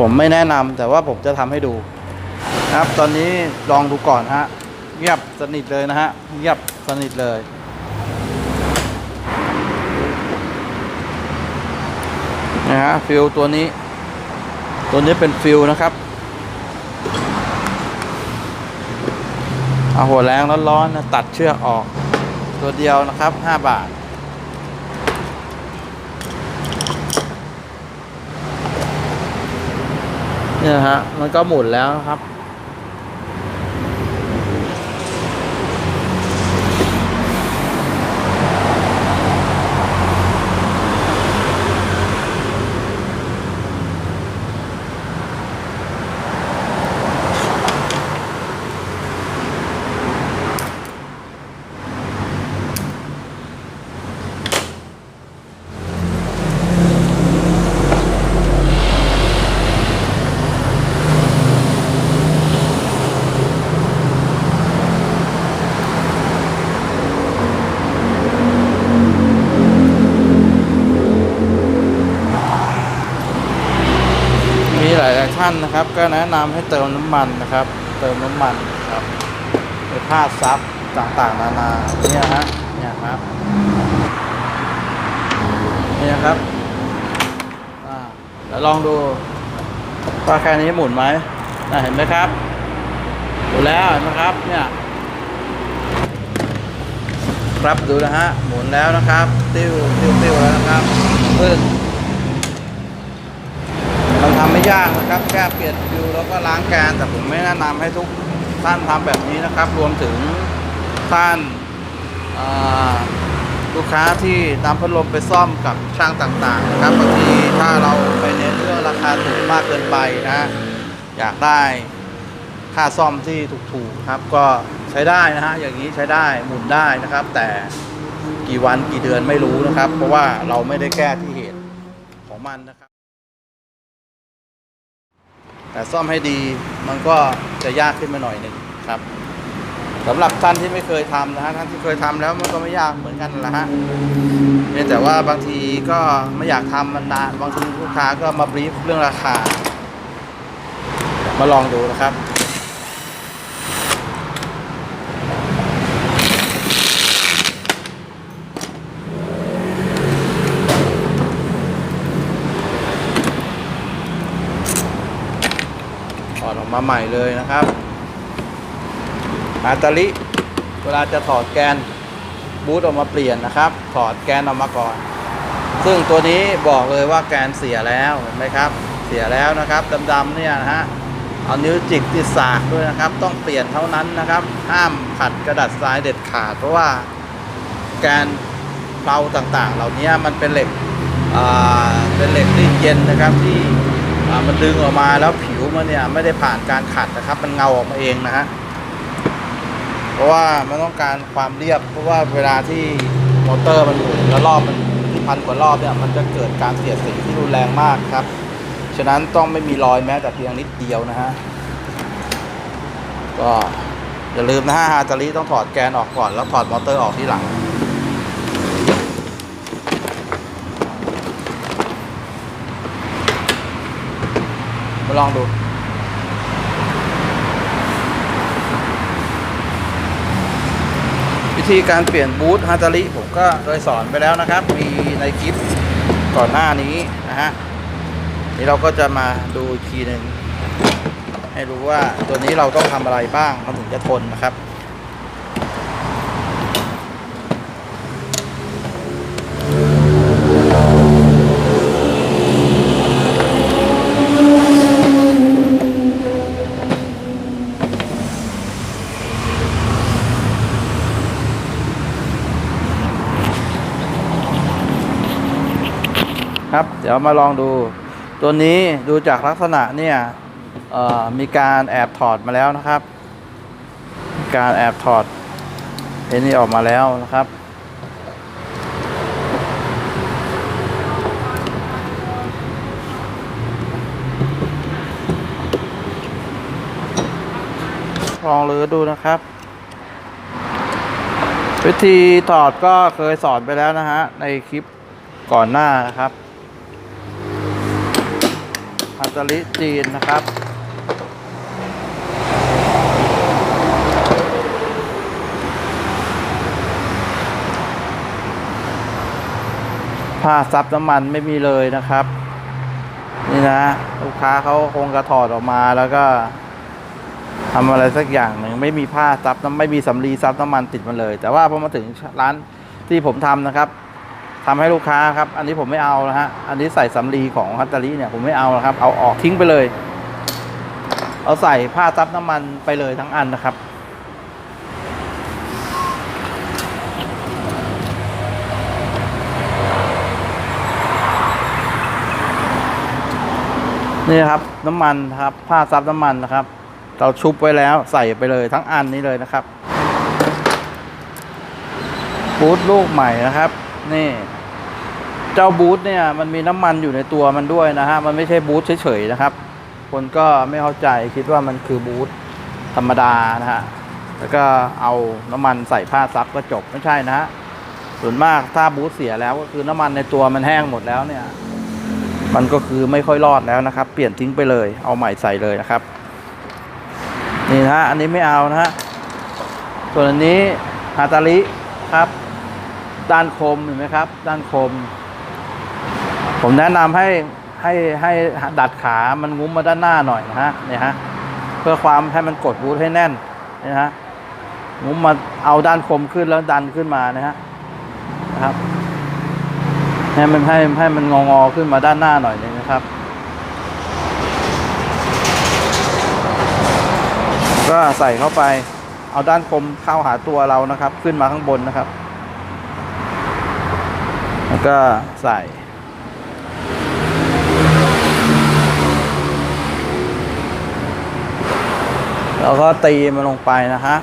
ผมไม่แนะนำแต่ว่าผมจะทำให้ดูนะครับ ตอนนี้ลองดูก่อนฮะเงียบสนิทเลยนะฮะเงียบสนิทเลย นะฮะฟิลตัวนี้ ตัวนี้เป็นฟิลนะครับเอาหัวแรงร้อนๆนะตัดเชือกออก ตัวเดียวนะครับ 5 บาท เนี่ยฮะมันก็หมุนแล้วครับ มีหลายๆท่าน นำให้เติมน้ำมันนะครับ เติมน้ำมันครับไปพาซับต่างๆ นานาเนี่ยฮะเนี่ยครับเนี่ยครับอ่าเดี๋ยวลองดูว่าแค่นี้หมุนไหมเห็นไหมครับดูแล้วเห็นไหมครับเนี่ยครับดูนะฮะหมุนแล้วนะครับ ติ้วติ้วติ้วแล้วนะครับพึ่งมัน ทำไม่ยากนะครับแค่เปลี่ยนฟิวแล้วก็ล้างแกนแต่ผมไม่แนะนำให้ทุกท่านทำแบบนี้นะครับ รวมถึงท่านลูกค้าที่นำพัดลมไปซ่อมกับช่างต่างๆนะครับบางทีถ้าเราไปเน้นเรื่องราคาถูกมากเกินไปนะ อยากได้ค่าซ่อมที่ถูกๆครับ ก็ใช้ได้นะฮะอย่างนี้ใช้ได้หมุนได้นะครับ แต่กี่วันกี่เดือนไม่รู้นะครับ เพราะว่าเราไม่ได้แก้ที่เหตุของมันนะครับ แต่ซ่อมให้ดีมันก็จะยากขึ้นมาหน่อยหนึ่งครับสำหรับท่านที่ไม่เคยทำนะฮะท่านที่เคยทำแล้วมันก็ไม่ยากเหมือนกันนะฮะเพียงแต่ว่าบางทีก็ไม่อยากทำมันนานบางทีลูกค้าก็มาบรีฟเรื่องราคามาลองดูนะครับ ถอดออก มาใหม่เลยนะครับอาตาลิเวลาจะถอดแกนบูทออกมาเปลี่ยนนะครับ ถอดแกนออกมาก่อน ซึ่งตัวนี้บอกเลยว่าแกนเสียแล้วเห็นไหมครับ เสียแล้วนะครับดำๆเนี่ยนะฮะเอานิ้วจิกติดสากด้วยนะครับ ต้องเปลี่ยนเท่านั้นนะครับ ห้ามขัดกระดาษทรายเด็ดขาด เพราะว่าแกนเบาต่างๆ เหล่านี้มันเป็นเหล็กเป็นเหล็กรีดเย็นนะครับที่ มันดึงออกมาแล้วผิวมันเนี่ยไม่ได้ผ่านการขัดนะครับ มันเงาออกมาเองนะฮะเพราะว่ามันต้องการความเรียบ เพราะว่าเวลาที่มอเตอร์มันหมุนแล้วรอบมันพันกว่ารอบเนี่ยมันจะเกิดการเสียดสีที่รุนแรงมากครับ ฉะนั้นต้องไม่มีรอยแม้แต่เพียงนิดเดียวนะฮะก็อย่าลืมนะฮะฮาตาลีต้องถอดแกนออกก่อนแล้วถอดมอเตอร์ออกที่หลัง มาลองดูวิธีการเปลี่ยนบูทฮาตาริผมก็โดยสอนไปแล้วนะครับ มีในคลิปก่อนหน้านี้นะฮะนี่เราก็จะมาดูอีกทีหนึ่งให้รู้ว่าตัวนี้เราต้องทำอะไรบ้างมันถึงจะทนนะครับ ครับ เดี๋ยวมาลองดู ตัวนี้ดูจากลักษณะเนี่ยมีการแอบถอดมาแล้วนะครับ การแอบถอดไอ้นี่ออกมาแล้วนะครับ ลองรื้อดูนะครับ วิธีถอดก็เคยสอนไปแล้วนะฮะ ในคลิปก่อนหน้านะครับ ฮาตาลิจีนนะครับผ้าซับน้ำมันไม่มีเลยนะครับ นี่นะ ลูกค้าเขาคงกระถอดออกมาแล้วก็ทำอะไรสักอย่างหนึ่งไม่มีผ้าซับน้ำไม่มีสำลีซับน้ำมันติดมาเลย แต่ว่าพอมาถึงร้านที่ผมทำนะครับ ทำให้ลูกค้าครับ อันนี้ผมไม่เอานะฮะ อันนี้ใส่สำลีของฮัตตาลีเนี่ยผมไม่เอานะครับ เอาออกทิ้งไปเลย เอาใส่ผ้าซับน้ำมันไปเลยทั้งอันนะครับ นี่ครับน้ำมันครับ ผ้าซับน้ำมันนะครับ เราชุบไว้แล้วใส่ไปเลยทั้งอันนี้เลยนะครับบูทลูกใหม่นะครับ นี่ เจ้าบูทเนี่ยมันมีน้ำมันอยู่ในตัวมันด้วยนะฮะ มันไม่ใช่บูทเฉยๆนะครับ คนก็ไม่เข้าใจคิดว่ามันคือบูทธรรมดานะฮะ แล้วก็เอาน้ำมันใส่ผ้าซับก็จบไม่ใช่นะฮะ ส่วนมากถ้าบูทเสียแล้วก็คือน้ำมันในตัวมันแห้งหมดแล้วเนี่ย มันก็คือไม่ค่อยรอดแล้วนะครับ เปลี่ยนทิ้งไปเลย เอาใหม่ใส่เลยนะครับ นี่นะฮะ อันนี้ไม่เอานะฮะ ส่วนอันนี้ฮาตาลิครับ ด้านคมเห็นไหมครับ ด้านคม ผมแนะนำให้ให้ให้ดัดขามันงุ้มมาด้านหน้าหน่อยนะฮะเนี่ยฮะเพื่อความให้มันกดบูทให้แน่นนะฮะงุ้มมาเอาด้านคมขึ้นแล้วดันขึ้นมานะฮะนะครับให้มันให้ให้มันงองอขึ้นมาด้านหน้าหน่อยนึงนะครับ ก็ใส่เข้าไป เอาด้านคมเข้าหาตัวเรานะครับ ขึ้นมาข้างบนนะครับ แล้วก็ใส่แล้วก็ตีมันลงไปนะฮะ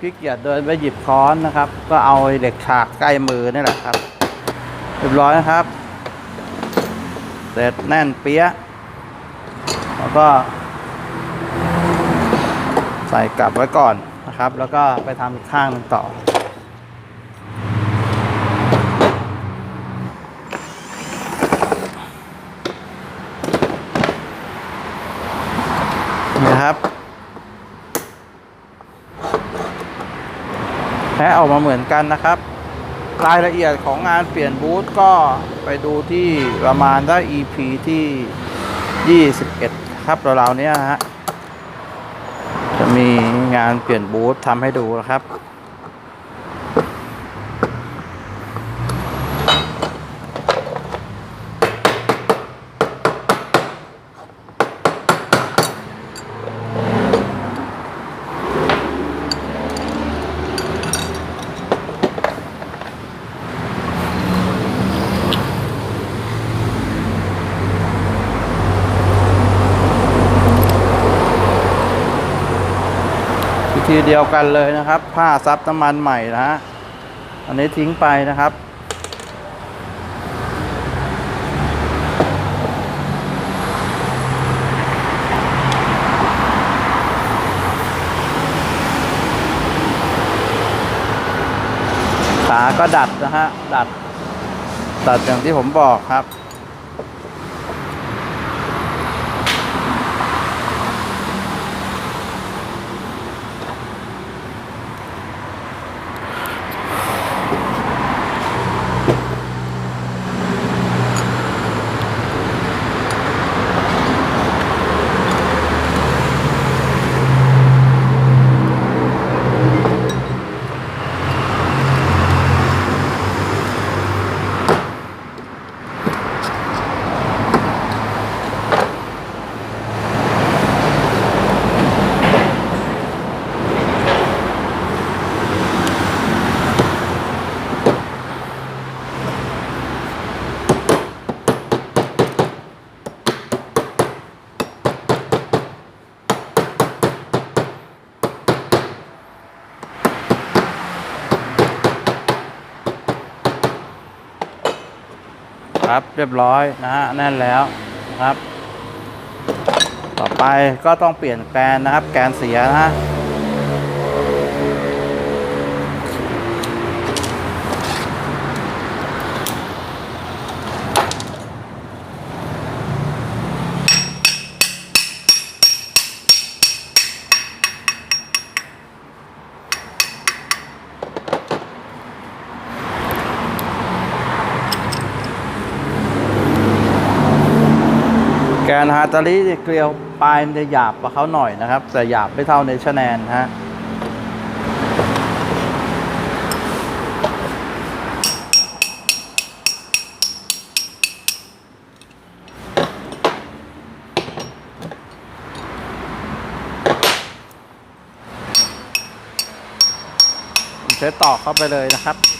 ขี้เกียจเดินไปหยิบค้อนนะครับ ก็เอาเหล็กฉากใกล้มือนี่แหละครับ เรียบร้อยนะครับ เสร็จแน่นเปี้ยะแล้วก็ ใส่กลับไว้ก่อนนะครับ แล้วก็ไปทำอีกข้างหนึ่งต่อ นี่นะครับ แพ้ออกมาเหมือนกันนะครับ รายละเอียดของงานเปลี่ยนบูธก็ไปดูที่ประมาณได้ EP ที่ 21 ครับราวๆเนี้ยนะฮะจะมีงานเปลี่ยนบูธทำให้ดูนะครับ เดียวกันเลยนะครับ ผ้าซับน้ำมันใหม่นะฮะอันนี้ทิ้งไปนะครับ ขาก็ดัดนะฮะดัด ดัดอย่างที่ผมบอกครับ ครับ เรียบร้อยนะฮะแน่นแล้วครับ ต่อไปก็ต้องเปลี่ยนแกนนะครับ แกนเสียนะฮะ ฮาตาริเกลียวปลายมันจะหยาบกว่าเขาหน่อยนะครับ แต่หยาบไม่เท่าในชแนนฮะผมใช้ตอกเข้าไปเลยนะครับ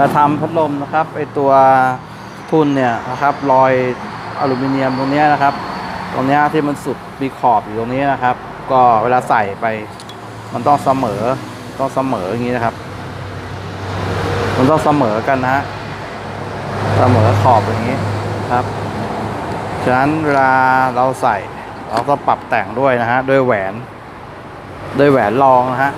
ลาทำพัดลมนะครับไอตัวทุนเนี่ยนะครับรอยอลูมิเนียมตรงนี้นะครับ ตรงนี้ที่มันสุดมีขอบอยู่ตรงนี้นะครับ ก็เวลาใส่ไป มันต้องเสมอต้องเสมออย่างนี้นะครับ มันต้องเสมอกันนะฮะเสมอขอบอย่างนี้ครับฉะนั้นเวลาเราใส่เราก็ปรับแต่งด้วยนะฮะด้วยแหวน ด้วยแหวนรองนะฮะ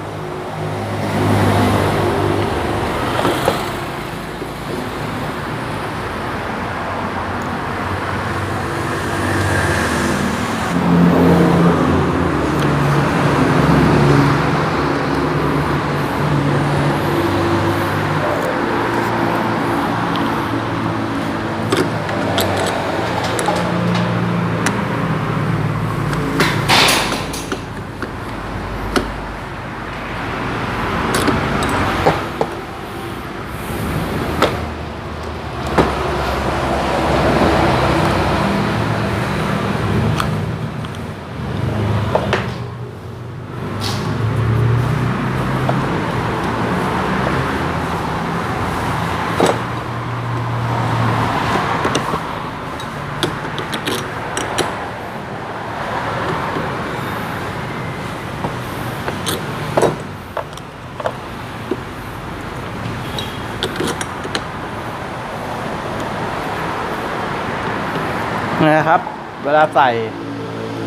นะครับ เวลาใส่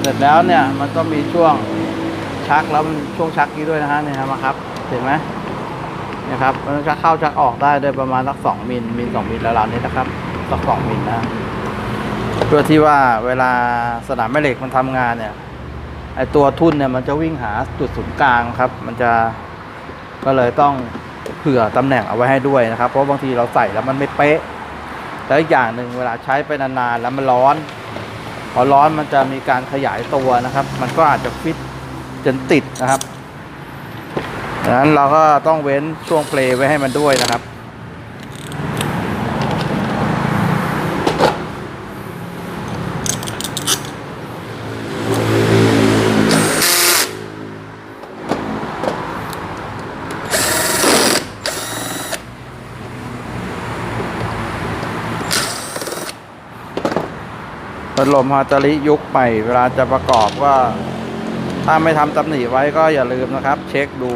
เสร็จแล้วเนี่ย มันก็มีช่วงชักแล้วมันช่วงชักนี้ด้วยนะฮะเนี่ยครับเห็นไหมนะครับมันชักเข้าชักออกได้ด้วยประมาณสักสองมิลมิลสองมิลแล้วๆนี้นะครับสักสองมิลนะเพื่อที่ว่าเวลาสนามแม่เหล็กมันทำงานเนี่ยไอตัวทุ่นเนี่ยมันจะวิ่งหาจุดศูนย์กลางครับ มันจะก็เลยต้องเผื่อตำแหน่งเอาไว้ให้ด้วยนะครับ เพราะบางทีเราใส่แล้วมันไม่เป๊ะ แล้วอย่างหนึ่งเวลาใช้ไปนานๆแล้วมันร้อน พอร้อนมันจะมีการขยายตัวนะครับ มันก็อาจจะฟิตจนติดนะครับดังนั้นเราก็ต้องเว้นช่วงเปลไว้ให้มันด้วยนะครับ ลมฮาตาริยุคใหม่เวลาจะประกอบก็ถ้าไม่ทำตำหนิไว้ก็อย่าลืมนะครับ เช็คดู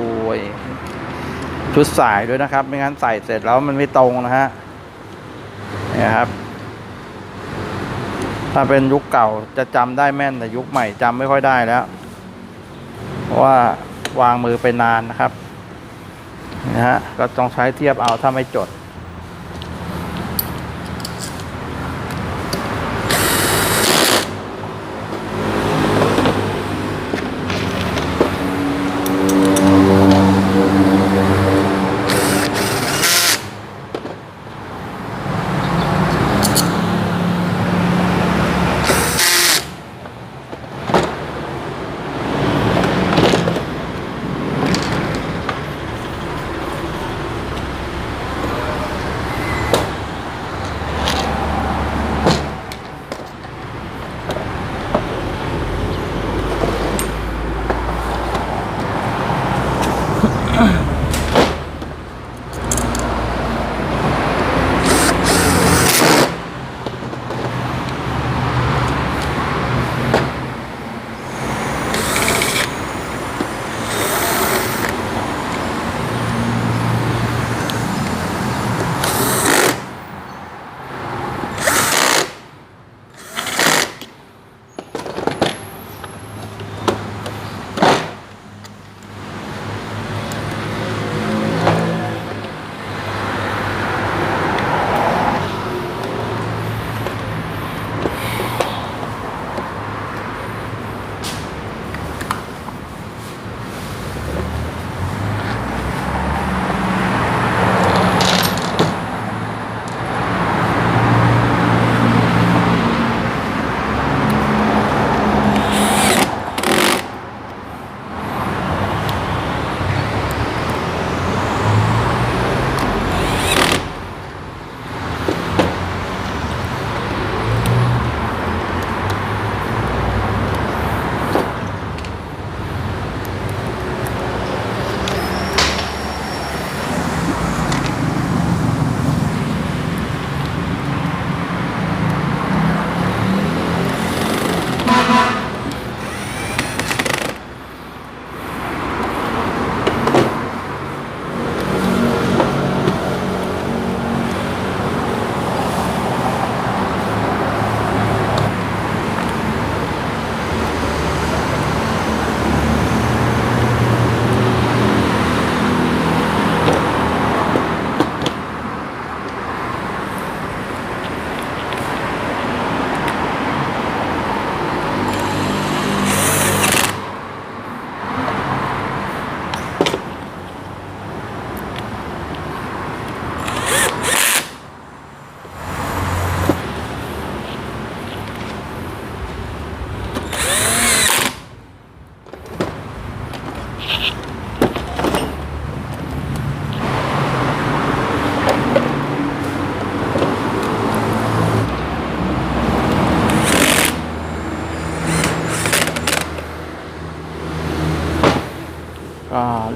ชุดสายด้วยนะครับ ไม่งั้นใส่เสร็จแล้วมันไม่ตรงนะฮะนี่ครับ ถ้าเป็นยุคเก่าจะจำได้แม่นแต่ยุคใหม่จำไม่ค่อยได้แล้วว่าวางมือไปนานนะครับนะฮะก็ต้องใช้เทียบเอาถ้าไม่จด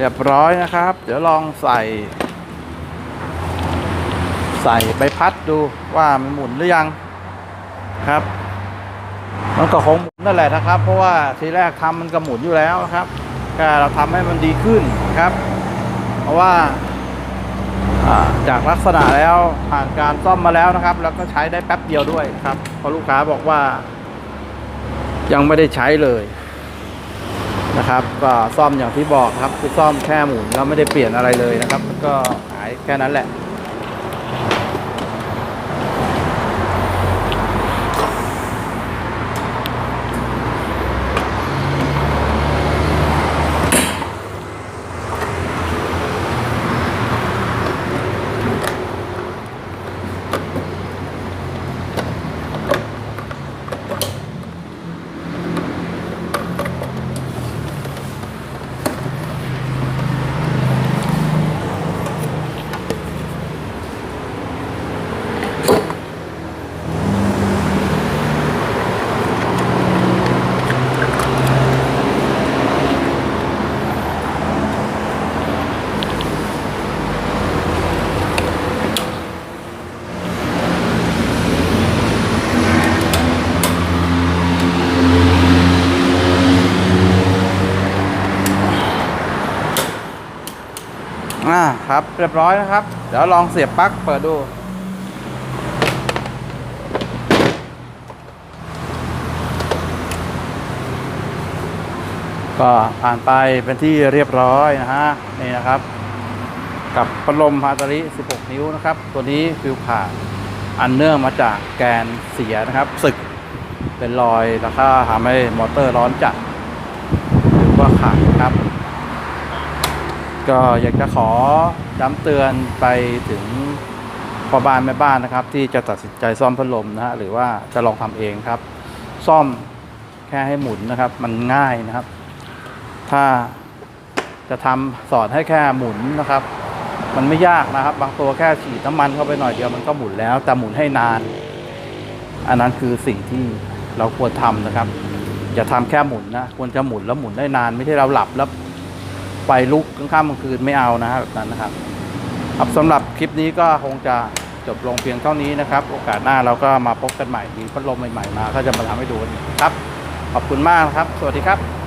รียบร้อยนะครับ เดี๋ยวลองใส่ ใส่ใบพัดดูว่ามันหมุนหรือยังครับ มันก็คงหมุนนั่นแหละนะครับ เพราะว่าทีแรกทำมันก็หมุนอยู่แล้วครับแค่เราทำให้มันดีขึ้นครับ เพราะว่าอ่าจากลักษณะแล้วผ่านการซ่อมมาแล้วนะครับ แล้วก็ใช้ได้แป๊บเดียวด้วยครับเพราะลูกค้าบอกว่า ยังไม่ได้ใช้เลย นะครับ ก็ซ่อมอย่างที่บอกครับคือซ่อมแค่หมุนแล้วไม่ได้เปลี่ยนอะไรเลยนะครับ ก็หายแค่นั้นแหละ ครับ เรียบร้อยนะครับ เดี๋ยวลองเสียบปลั๊กเปิดดู ก็ผ่านไปเป็นที่เรียบร้อยนะฮะนี่นะครับ กับพัดลมฮาตาริ 16 นิ้วนะครับ ตัวนี้ฟิวขาดอันเนื่องมาจากแกนเสียนะครับ สึกเป็นรอยแล้วก็ทำให้มอเตอร์ร้อนจัดหรือว่าขาดครับ ก็อยากจะขอย้ำเตือนไปถึงพ่อบ้านแม่บ้านนะครับ ที่จะตัดสินใจซ่อมพัดลมนะฮะหรือว่าจะลองทำเองครับ ซ่อมแค่ให้หมุนนะครับ มันง่ายนะครับ ถ้าจะทำสอนให้แค่หมุนนะครับ มันไม่ยากนะครับ บางตัวแค่ฉีดน้ำมันเข้าไปหน่อยเดียวมันก็หมุนแล้ว แต่หมุนให้นาน อันนั้นคือสิ่งที่เราควรทำนะครับอย่าทำแค่หมุนนะควรจะหมุนแล้วหมุนได้นานไม่ใช่เราหลับแล้ว ไฟลุกกลางค่ำกลางคืนไม่เอานะฮะแบบนั้นนะครับครับสำหรับคลิปนี้ก็คงจะจบลงเพียงเท่านี้นะครับ โอกาสหน้าเราก็มาพบกันใหม่มีพัดลมใหม่ๆมา ก็จะมาทำให้ดูกันครับ ขอบคุณมากครับ สวัสดีครับ